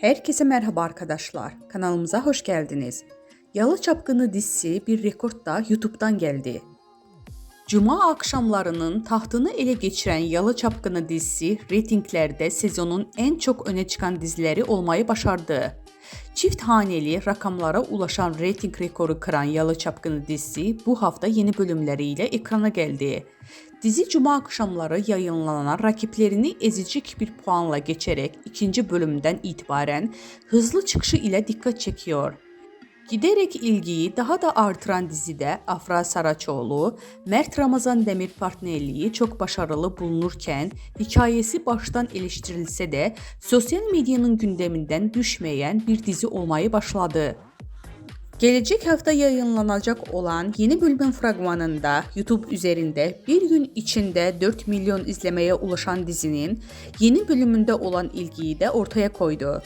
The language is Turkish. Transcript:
Herkese merhaba arkadaşlar. Kanalımıza hoş geldiniz. Yalı Çapkını dizisi bir rekordla YouTube'dan geldi. Cuma akşamlarının tahtını ele geçiren Yalı Çapkını dizisi reytinglerde sezonun en çok öne çıkan dizileri olmayı başardı. Çift haneli rakamlara ulaşan reyting rekoru kıran Yalı Çapkını dizisi bu hafta yeni bölümleriyle ekrana geldi. Dizi cuma akşamları yayınlanan rakiplerini ezici bir puanla geçerek ikinci bölümden itibaren hızlı çıkışı ile dikkat çekiyor. Giderek ilgiyi daha da artıran dizide Afra Saraçoğlu, Mert Ramazan Demir partnerliği çok başarılı bulunurken hikayesi baştan eleştirilse de sosyal medyanın gündeminden düşmeyen bir dizi olmayı başladı. Gelecek hafta yayınlanacak olan yeni bölümün fragmanında YouTube üzerinde bir gün içinde 4 milyon izlemeye ulaşan dizinin yeni bölümünde olan ilgiyi de ortaya koydu.